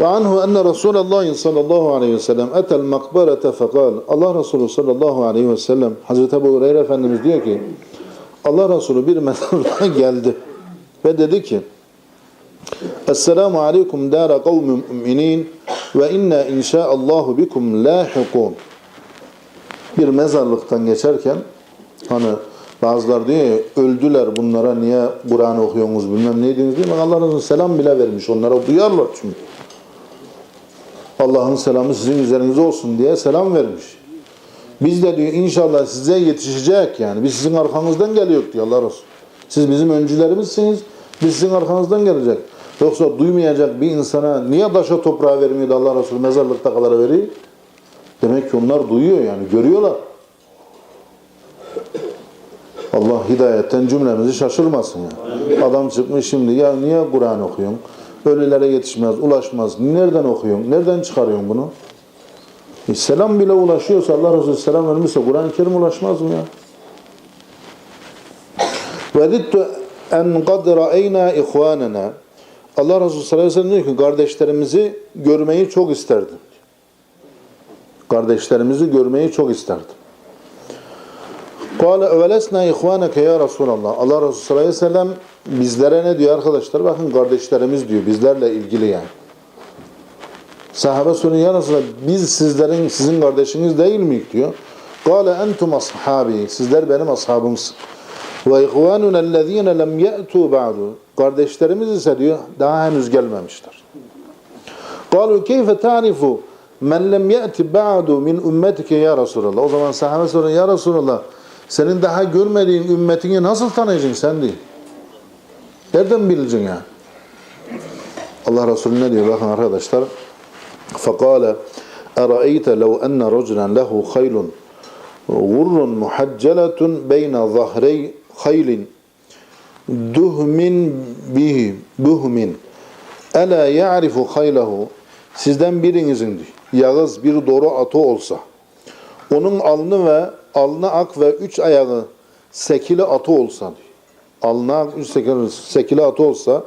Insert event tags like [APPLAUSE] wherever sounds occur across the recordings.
وعنه أن رسول الله صلى الله عليه وسلم أتى المقبرة فقال Allah Resulü sallallahu aleyhi ve sellem Hazreti Ebu Hureyre Efendimiz diyor ki Allah Resulü bir mezarlığa geldi [LAUGHS] ve dedi ki Esselamu aleyküm dâra kavmi müminin ve inna inşaallahu bikum lahikun bir mezarlıktan geçerken hani bazılar diyor ya öldüler bunlara niye Kur'an okuyorsunuz bilmem ne diyorsunuz diye Allah Resulü selam bile vermiş onlara duyarlar çünkü. Allah'ın selamı sizin üzerinize olsun diye selam vermiş. Biz de diyor inşallah size yetişecek yani. Biz sizin arkanızdan geliyor diyor Allah Resulü. Siz bizim öncülerimizsiniz. Biz sizin arkanızdan gelecek. Yoksa duymayacak bir insana niye taşa toprağa vermiyordu Allah Resulü mezarlıkta kadar veriyor? Demek ki onlar duyuyor yani görüyorlar. Allah hidayetten cümlemizi şaşırmasın ya. Adam çıkmış şimdi ya niye Kur'an okuyorsun? Ölülere yetişmez, ulaşmaz. Nereden okuyorsun? Nereden çıkarıyorsun bunu? E, selam bile ulaşıyorsa Allah Resulü selam vermişse Kur'an-ı Kerim ulaşmaz mı ya? Vedittu en kad ra'eyna ihvanena Allah Resulü sallallahu aleyhi ve sellem diyor ki kardeşlerimizi görmeyi çok isterdim. Kardeşlerimizi görmeyi çok isterdim. Kâle evelesna ihvaneke ya Resulallah. Allah Resulü sallallahu aleyhi ve sellem bizlere ne diyor arkadaşlar? Bakın kardeşlerimiz diyor. Bizlerle ilgili yani. Sahabe soruyor ya Resulallah biz sizlerin sizin kardeşiniz değil miyik diyor. Kâle entum ashabi. Sizler benim ashabımsın. Ve ihvanuna ellezîne lem ye'tû ba'du. Kardeşlerimiz ise diyor daha henüz gelmemişler. Kâlu keyfe ta'rifu men lem ye'ti ba'du min ümmetike ya Resulallah. O zaman sahabe soruyor ya Resulallah senin daha görmediğin ümmetini nasıl tanıyacaksın sen diyor. Nereden bileceksin ya? Allah Resulü ne diyor bakın arkadaşlar. فَقَالَ اَرَأَيْتَ لَوْ اَنَّ رَجُلًا لَهُ خَيْلٌ غُرٌّ مُحَجَّلَةٌ بَيْنَ ظَهْرَيْ خَيْلٍ دُهْمٍ بِهِ بُهْمٍ اَلَا يَعْرِفُ خَيْلَهُ Sizden birinizin diyor, yağız bir doğru atı olsa, onun alnı ve alnı ak ve üç ayağı sekili atı olsa. Alnı ak, üç sekili, sekili atı olsa,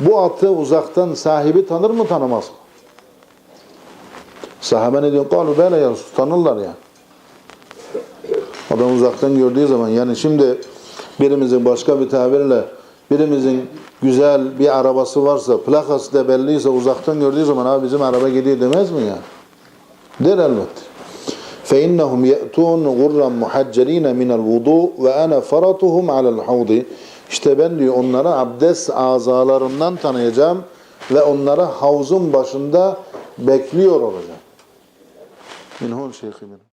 bu atı uzaktan sahibi tanır mı tanımaz mı? Sahabe ne diyor? Kalu böyle ya tanırlar ya. Adam uzaktan gördüğü zaman yani şimdi birimizin başka bir tabirle birimizin güzel bir arabası varsa plakası da belliyse uzaktan gördüğü zaman abi bizim araba gidiyor demez mi ya? Der elbette. فَاِنَّهُمْ يَأْتُونَ غُرًّا مُحَجَّل۪ينَ مِنَ الْوُضُوء وَاَنَا فَرَطُهُمْ عَلَى الْحَوْضِ İşte ben diyor onlara abdest azalarından tanıyacağım ve onlara havuzun başında bekliyor olacağım. Min hon şeyhimin.